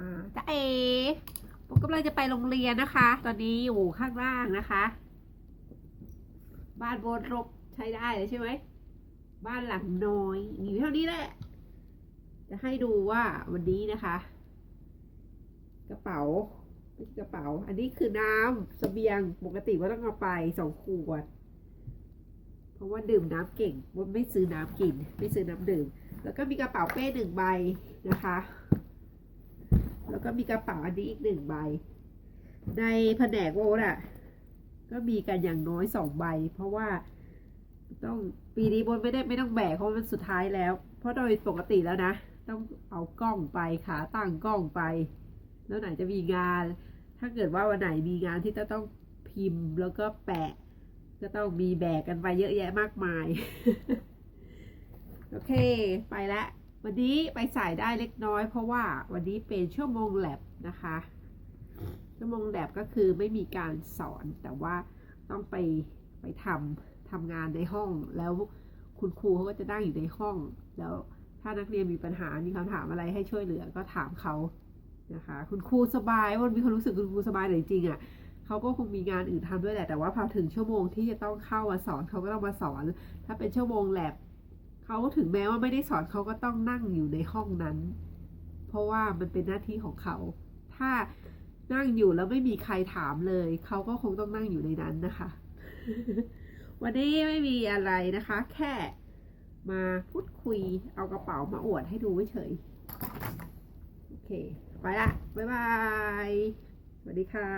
อ่าจ้าเอผมกำลังจะไปโรงเรียนนะคะ ตอนนี้อยู่ข้างล่างนะคะ บ้านบนรกใช้ได้เลยใช่ไหม บ้านหลังน้อยมีเท่านี้แหละ จะให้ดูว่าวันนี้นะคะ กระเป๋าไม่ใช่กระเป๋า อันนี้คือน้ำเสบียงปกติว่าต้องเอาไปสองขวด เพราะว่าดื่มน้ำเก่งว่าไม่ซื้อน้ำกิน ไม่ซื้อน้ำดื่ม แล้วก็มีกระเป๋าเป้หนึ่งใบนะคะ แล้วก็มีกระเป๋าอันนี้อีกหนึ่งใบ ในแผนกโอ๊ตอะ ก็มีกันอย่างน้อยสองใบ เพราะว่าต้องปีนี้บนไม่ได้ไม่ต้องแบกเพราะมันสุดท้ายแล้ว เพราะโดยปกติแล้วนะ ต้องเอากล้องไปขาตั้งกล้องไป แล้วไหนจะมีงาน ถ้าเกิดว่าวันไหนมีงานที่จะต้องพิมพ์แล้วก็แปะ ก็ต้องมีแบกกันไปเยอะแยะมากมาย โอเค ไปละ วันนี้ไปสายได้เล็กน้อย เพราะว่าวันนี้เป็นชั่วโมงแลบนะคะ ชั่วโมงแลบก็คือไม่มีการสอนแต่ว่าต้องไปไปทำทำงานในห้อง แล้วคุณครูเขาก็จะนั่งอยู่ในห้อง แล้วถ้านักเรียนมีปัญหามีคำถามอะไรให้ช่วยเหลือก็ถามเขานะคะ คุณครูสบายวันมีความรู้สึกคุณครูสบายแต่จริงๆอะเขาก็คงมีงานอื่นทำด้วยแหละ แต่ว่าพอถึงชั่วโมงที่จะต้องเข้ามาสอนเขาก็ต้องมาสอน ถ้าเป็นชั่วโมงแลบ เขาถึงแม้ว่าไม่ได้สอนเขาก็ต้องนั่งอยู่ในห้องนั้น เพราะว่ามันเป็นหน้าที่ของเขา ถ้านั่งอยู่แล้วไม่มีใครถามเลย เขาก็คงต้องนั่งอยู่ในนั้นนะคะ วันนี้ไม่มีอะไรนะคะ แค่มาพูดคุยเอากระเป๋ามาอวดให้ดูเฉยๆโอเค ไปละ บ๊ายบาย สวัสดีค่ะ